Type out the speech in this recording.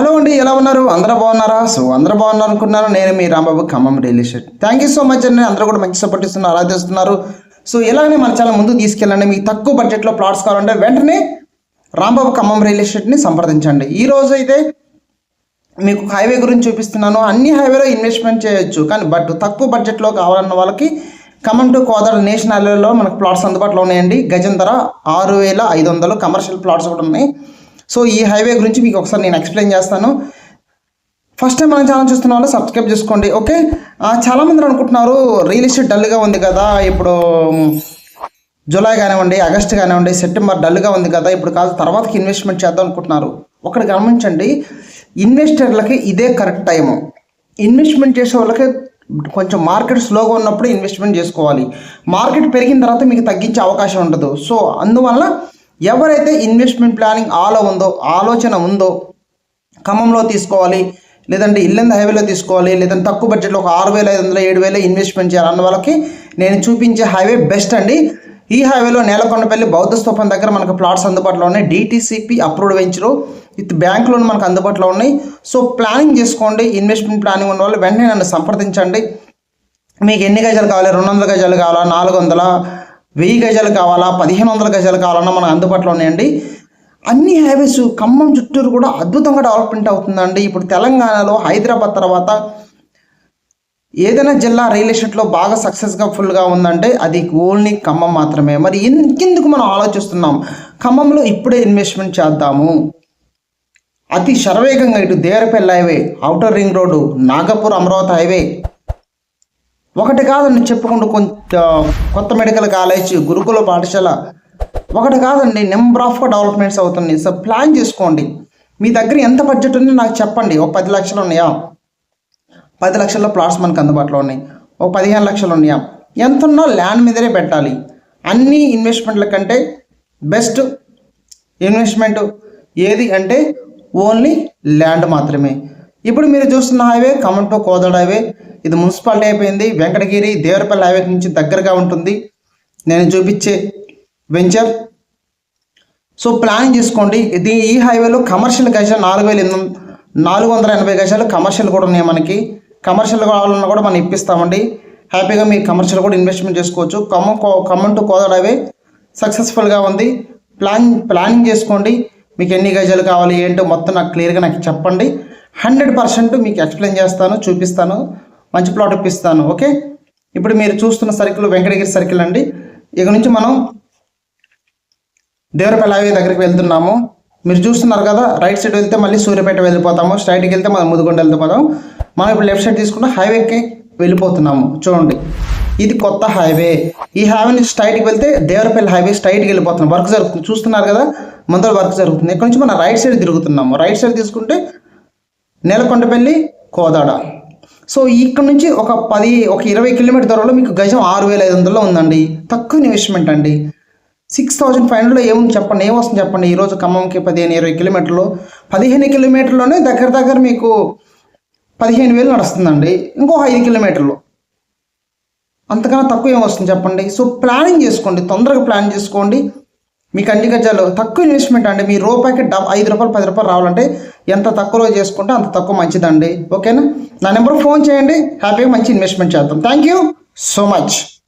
Hello అండి ఎలా ఉన్నారు? అందరూ బాగున్నారా? సో అందరూ బాగున్నారు అనుకున్నాను నేను మీ Rambabu Khammam real estate thank you so much అండి. అందరూ కూడా మంచి సపోర్ట్ ఇస్తున్నారు ఆరాధిస్తున్నారు సో ఎలాగనే మన చాలా ముందుకు తీసుకెళ్ళండి. మీకు తక్కువ బడ్జెట్లో ప్లాట్స్ కావాలంటే వెంటనే రాంబాబు ఖమ్మం రియల్ ఎస్టేట్ని సంప్రదించండి. ఈ రోజు అయితే మీకు హైవే గురించి చూపిస్తున్నాను. అన్ని హైవేలో ఇన్వెస్ట్మెంట్ చేయొచ్చు. కానీ బట్ తక్కువ బడ్జెట్లో కావాలన్న వాళ్ళకి ఖమ్మం టు కోదాడ నేషనల్ హైవేలో మనకు ప్లాట్స్ అందుబాటులో ఉన్నాయండి. గజం ధర ఆరు వేల ఐదు వందలు కమర్షియల్ ప్లాట్స్ కూడా ఉన్నాయి. సో ఈ హైవే గురించి మీకు ఒకసారి నేను ఎక్స్ప్లెయిన్ చేస్తాను. ఫస్ట్ టైం మన ఛానల్ చూస్తున్న వాళ్ళు సబ్స్క్రైబ్ చేసుకోండి ఓకే? చాలామంది అనుకుంటున్నారు రియల్ ఎస్టేట్ డల్గా ఉంది కదా ఇప్పుడు జూలై కానివ్వండి ఆగస్ట్ కానివ్వండి సెప్టెంబర్ డల్గా ఉంది కదా ఇప్పుడు కాదు తర్వాతకి ఇన్వెస్ట్మెంట్ చేద్దాం అనుకుంటున్నారు. ఒకటి గమనించండి ఇన్వెస్టర్లకి ఇదే కరెక్ట్ టైము. ఇన్వెస్ట్మెంట్ చేసే వాళ్ళకి కొంచెం మార్కెట్ స్లోగా ఉన్నప్పుడు ఇన్వెస్ట్మెంట్ చేసుకోవాలి. మార్కెట్ పెరిగిన తర్వాత మీకు తగ్గించే అవకాశం ఉండదు. సో అందువల్ల ఎవరైతే ఇన్వెస్ట్మెంట్ ప్లానింగ్ ఆలో ఉందో ఆలోచన ఉందో ఖమ్మంలో తీసుకోవాలి లేదంటే ఇల్లంద హైవేలో తీసుకోవాలి లేదంటే తక్కువ బడ్జెట్లో ఒక ఆరు వేల ఐదు వందల ఏడు వేల ఇన్వెస్ట్మెంట్ చేయాలన్న వాళ్ళకి నేను చూపించే హైవే బెస్ట్ అండి. ఈ హైవేలో నేలకొండపల్లి బౌద్ధ స్థూపం దగ్గర మనకు ప్లాట్స్ అందుబాటులో ఉన్నాయి. DTCP approved venture with bank loan మనకు అందుబాటులో ఉన్నాయి. సో ప్లానింగ్ చేసుకోండి ఇన్వెస్ట్మెంట్ ప్లానింగ్ ఉన్న వాళ్ళు వెంటనే నన్ను సంప్రదించండి. మీకు ఎన్ని గజాలు కావాలి? రెండు వందల గజాలు కావాలా? నాలుగు వందల? వెయ్యి గజాలు కావాలా పదిహేను వందల గజాలు కావాలన్నా మనకు అందుబాటులో ఉన్నాయండి. అన్ని హైవేస్ ఖమ్మం చుట్టూరు కూడా అద్భుతంగా డెవలప్మెంట్ అవుతుందండి. ఇప్పుడు తెలంగాణలో హైదరాబాద్ తర్వాత ఏదైనా జిల్లా రియల్ ఎస్టేట్లో బాగా సక్సెస్గా ఫుల్గా ఉందంటే అది ఓన్లీ ఖమ్మం మాత్రమే. మరి ఇంకెందుకు మనం ఆలోచిస్తున్నాం? ఖమ్మంలో ఇప్పుడే ఇన్వెస్ట్మెంట్ చేద్దాము. అతి శరవేగంగా ఇటు Devarapalli highway outer ring road Nagpur Amaravati highway ఒకటి కాదండి చెప్పుకుంటూ కొంత కొత్త మెడికల్ కాలేజ్ గురుకుల పాఠశాల. ఒకటి కాదండి నెంబర్ ఆఫ్ డెవలప్మెంట్స్ అవుతుంది సో ప్లాన్ చేసుకోండి. మీ దగ్గర ఎంత బడ్జెట్ ఉందో నాకు చెప్పండి. ఒక పది లక్షలు ఉన్నాయా? పది లక్షల ప్లాట్స్ మనకు అందుబాటులో ఉన్నాయి. ఒక పదిహేను లక్షలు ఉన్నాయా? ఎంత ఉన్నా ల్యాండ్ మీదనే పెట్టాలి. అన్ని ఇన్వెస్ట్మెంట్ల కంటే బెస్ట్ ఇన్వెస్ట్మెంట్ ఏది అంటే ఓన్లీ ల్యాండ్ మాత్రమే. ఇప్పుడు మీరు చూస్తున్న highway Khammam to Kodad highway ఇది మున్సిపాలిటీ అయిపోయింది. వెంకటగిరి దేవరపల్లి హైవే నుంచి దగ్గరగా ఉంటుంది. నేను చూపించే వెంచర్ సో ప్లాన్ చేసుకోండి. ఇది ఈ హైవేలో కమర్షియల్ గజాలు నాలుగు వేల ఎనిమిది నాలుగు వందల ఎనభై గజాలు కమర్షియల్ కూడా ఉన్నాయి మనకి. కమర్షియల్ కావాలన్నా కూడా మనం ఇప్పిస్తామండి. హ్యాపీగా మీరు కమర్షియల్ కూడా ఇన్వెస్ట్మెంట్ చేసుకోవచ్చు. ఖమ్మం కో- ఖమ్మం టు కోదాడ హైవే సక్సెస్ఫుల్గా ఉంది. ప్లాన్ ప్లానింగ్ చేసుకోండి. మీకు ఎన్ని గజాలు కావాలి ఏంటో మొత్తం నాకు క్లియర్గా నాకు చెప్పండి. హండ్రెడ్ పర్సెంట్ మీకు ఎక్స్ప్లెయిన్ చేస్తాను చూపిస్తాను మంచి ప్లాట్ ఇప్పిస్తాను ఓకే? ఇప్పుడు మీరు చూస్తున్న సర్కిల్ వెంకటగిరి సర్కిల్ అండి. ఇక నుంచి మనం దేవరపల్లి హైవే దగ్గరికి వెళ్తున్నాము. మీరు చూస్తున్నారు కదా రైట్ సైడ్ వెళ్తే మళ్ళీ సూర్యపేట వెళ్ళిపోతాము స్ట్రైట్కి వెళ్తే మనం ముదుగొండ వెళ్ళిపోతాం మనం ఇప్పుడు లెఫ్ట్ సైడ్ తీసుకుంటే హైవేకి వెళ్ళిపోతున్నాము. చూడండి. ఇది కొత్త హైవే ఈ హైవే నుంచి స్ట్రైట్కి వెళ్తే దేవరపల్లి హైవే స్ట్రైట్కి వెళ్ళిపోతున్నాం. వర్క్ జరుగుతుంది. చూస్తున్నారు కదా ముందర వర్క్ జరుగుతుంది. ఇక్కడ నుంచి మనం రైట్ సైడ్ తిరుగుతున్నాము. రైట్ సైడ్ తీసుకుంటే నేలకొండపల్లి కోదాడ. సో ఇక్కడ నుంచి ఒక పది ఒక ఇరవై కిలోమీటర్ దూరంలో మీకు గజం ఆరు వేల ఐదు వందల్లో ఉందండి. తక్కువ ఇన్వెస్ట్మెంట్ అండి. సిక్స్ థౌజండ్ ఫైవ్ హండ్రెడ్లో ఏముంది చెప్పండి? ఏమొస్తుంది చెప్పండి? ఈరోజు ఖమ్మంకి పదిహేను ఇరవై కిలోమీటర్లు. పదిహేను కిలోమీటర్లోనే దగ్గర దగ్గర మీకు పదిహేను వేలు నడుస్తుందండి. ఇంకో ఐదు కిలోమీటర్లు. అంతకన్నా తక్కువ ఏమొస్తుంది చెప్పండి? సో ప్లానింగ్ చేసుకోండి. తొందరగా ప్లాన్ చేసుకోండి. మీకు అన్ని గజాలు తక్కువ ఇన్వెస్ట్మెంట్ అండి. మీ రూపాయికి డబ్ ఐదు రూపాయలు పది రూపాయలు రావాలంటే ఎంత తక్కువలో చేసుకుంటే అంత తక్కువ మంచిదండి. ఓకేనా? నా నెంబర్ ఫోన్ చేయండి. హ్యాపీగా మంచి ఇన్వెస్ట్మెంట్ చేద్దాం. Thank you so much